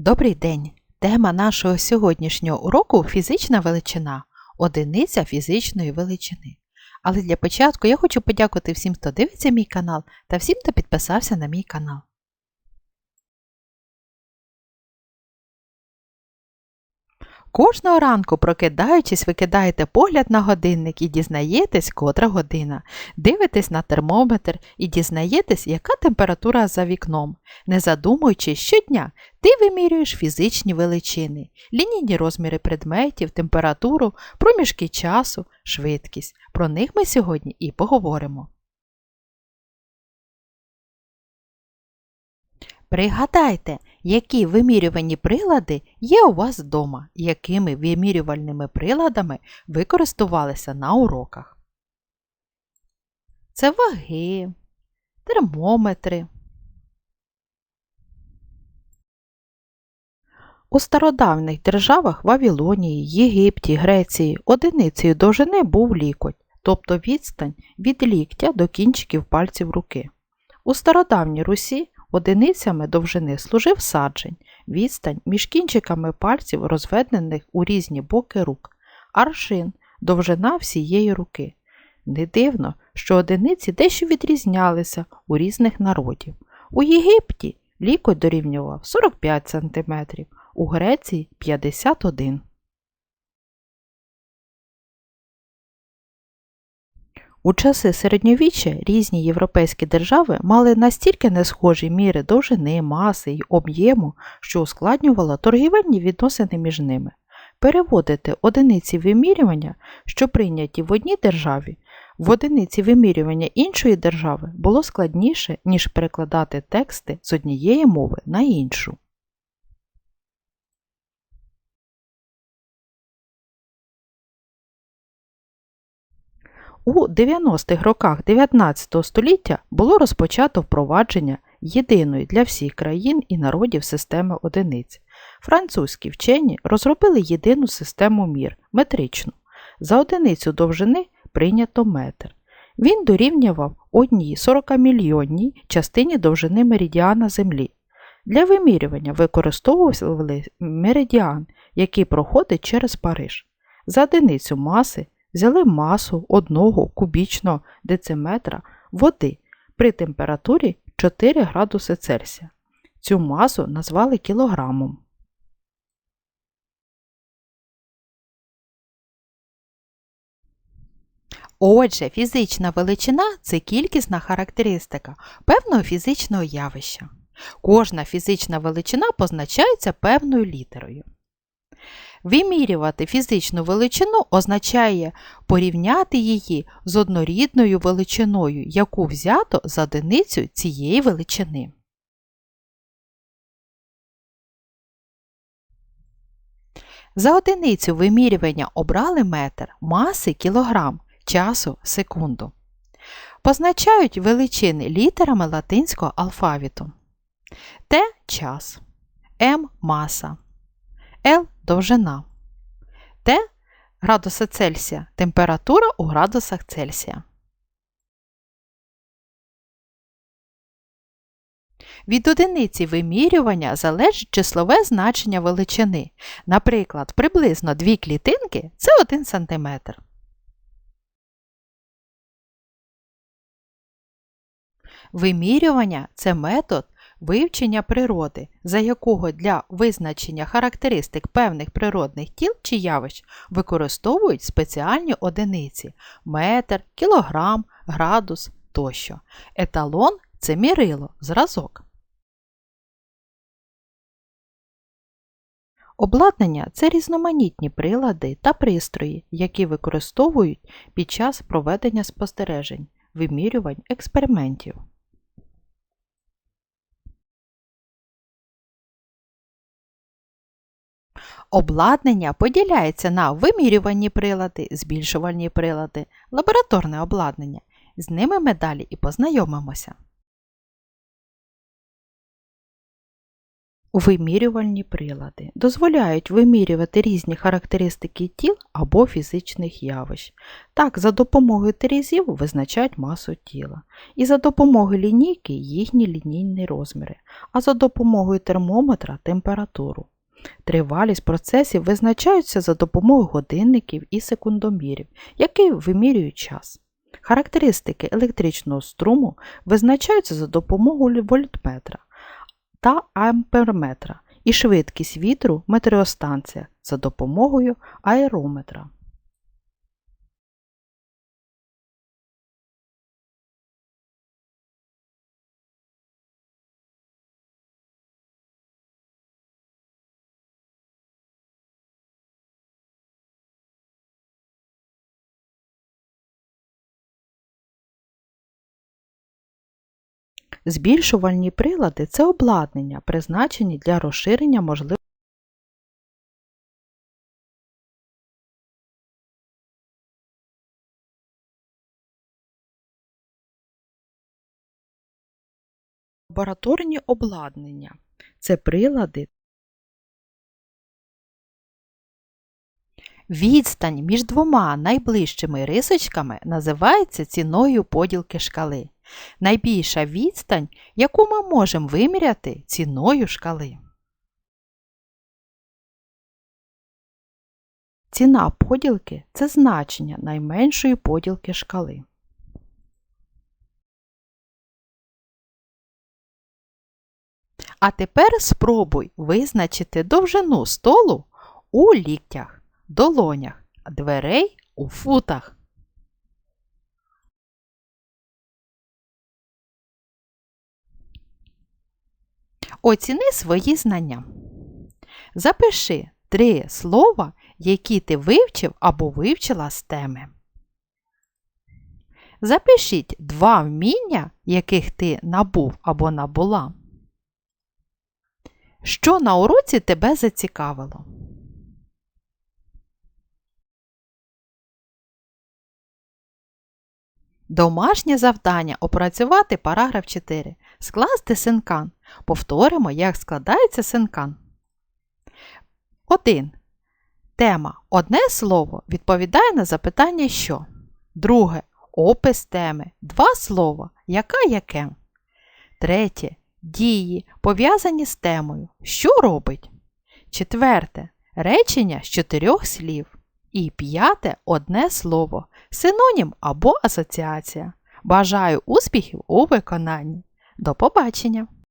Добрий день! Тема нашого сьогоднішнього уроку фізична величина, одиниця фізичної величини. Але для початку я хочу подякувати всім, хто дивиться мій канал та всім, хто підписався на мій канал. Кожного ранку, прокидаючись, ви кидаєте погляд на годинник і дізнаєтесь, котра година. Дивитесь на термометр і дізнаєтесь, яка температура за вікном. Не задумуючись, щодня ти вимірюєш фізичні величини, лінійні розміри предметів, температуру, проміжки часу, швидкість. Про них ми сьогодні і поговоримо. Пригадайте, які вимірювані прилади є у вас вдома, якими вимірювальними приладами ви користувалися на уроках. Це ваги, термометри. У стародавніх державах Вавилонії, Єгипті, Греції одиницею довжини був лікоть, тобто відстань від ліктя до кінчиків пальців руки. У стародавній Русі Одиницями довжини служив саджень, відстань між кінчиками пальців, розведених у різні боки рук, аршин довжина всієї руки. Не дивно, що одиниці дещо відрізнялися у різних народів. У Єгипті лікоть дорівнював 45 см, у Греції 51 У часи середньовіччя різні європейські держави мали настільки несхожі міри довжини, маси й об'єму, що ускладнювало торгівельні відносини між ними. Переводити одиниці вимірювання, що прийняті в одній державі, в одиниці вимірювання іншої держави було складніше, ніж перекладати тексти з однієї мови на іншу. У 90-х роках 19 століття було розпочато впровадження єдиної для всіх країн і народів системи одиниць. Французькі вчені розробили єдину систему мір метричну. За одиницю довжини прийнято метр. Він дорівнював одній 40-мільйонній частині довжини меридіана Землі. Для вимірювання використовували меридіан, який проходить через Париж. За одиницю маси взяли масу одного кубічного дециметра води при температурі 4 градуси Цельсія. Цю масу назвали кілограмом. Отже, фізична величина це кількісна характеристика певного фізичного явища. Кожна фізична величина позначається певною літерою. Вимірювати фізичну величину означає порівняти її з однорідною величиною, яку взято за одиницю цієї величини. За одиницю вимірювання обрали метр маси кілограм, часу секунду. Позначають величини літерами латинського алфавіту. Т час, М маса. L довжина. Т градуси Цельсія температура у градусах Цельсія. Від одиниці вимірювання залежить числове значення величини. Наприклад, приблизно дві клітинки це 1 см. Вимірювання це метод вивчення природи, за якого для визначення характеристик певних природних тіл чи явищ використовують спеціальні одиниці метр, кілограм, градус тощо. Еталон це мірило, зразок. Обладнання це різноманітні прилади та пристрої, які використовують під час проведення спостережень, вимірювань експериментів. Обладнання поділяється на вимірювальні прилади, збільшувальні прилади, лабораторне обладнання. З ними ми далі і познайомимося. Вимірювальні прилади дозволяють вимірювати різні характеристики тіл або фізичних явищ. Так, за допомогою терезів визначають масу тіла, і за допомогою лінійки їхні лінійні розміри, а за допомогою термометра температуру. Тривалість процесів визначаються за допомогою годинників і секундомірів, які вимірюють час. Характеристики електричного струму визначаються за допомогою вольтметра та амперметра і швидкість вітру метеостанція за допомогою аерометра. Збільшувальні прилади це обладнання, призначені для розширення можливостей лабораторні обладнання. Це прилади. Відстань між двома найближчими рисочками називається ціною поділки шкали. Найбільша відстань, яку ми можемо виміряти ціною шкали. Ціна поділки це значення найменшої поділки шкали. А тепер спробуй визначити довжину столу у ліктях, долонях, дверей у футах. Оціни свої знання. Запиши три слова, які ти вивчив або вивчила з теми. Запишіть два вміння, яких ти набув або набула. Що на уроці тебе зацікавило? Домашнє завдання опрацювати параграф 4. Скласти синкан. Повторимо, як складається синкан. 1. Тема. Одне слово відповідає на запитання що. Друге. Опис теми. Два слова. Яка яке. Третє. Дії, пов'язані з темою. Що робить? Четверте. Речення з чотирьох слів. І п'яте одне слово. Синонім або асоціація. Бажаю успіхів у виконанні. До побачення!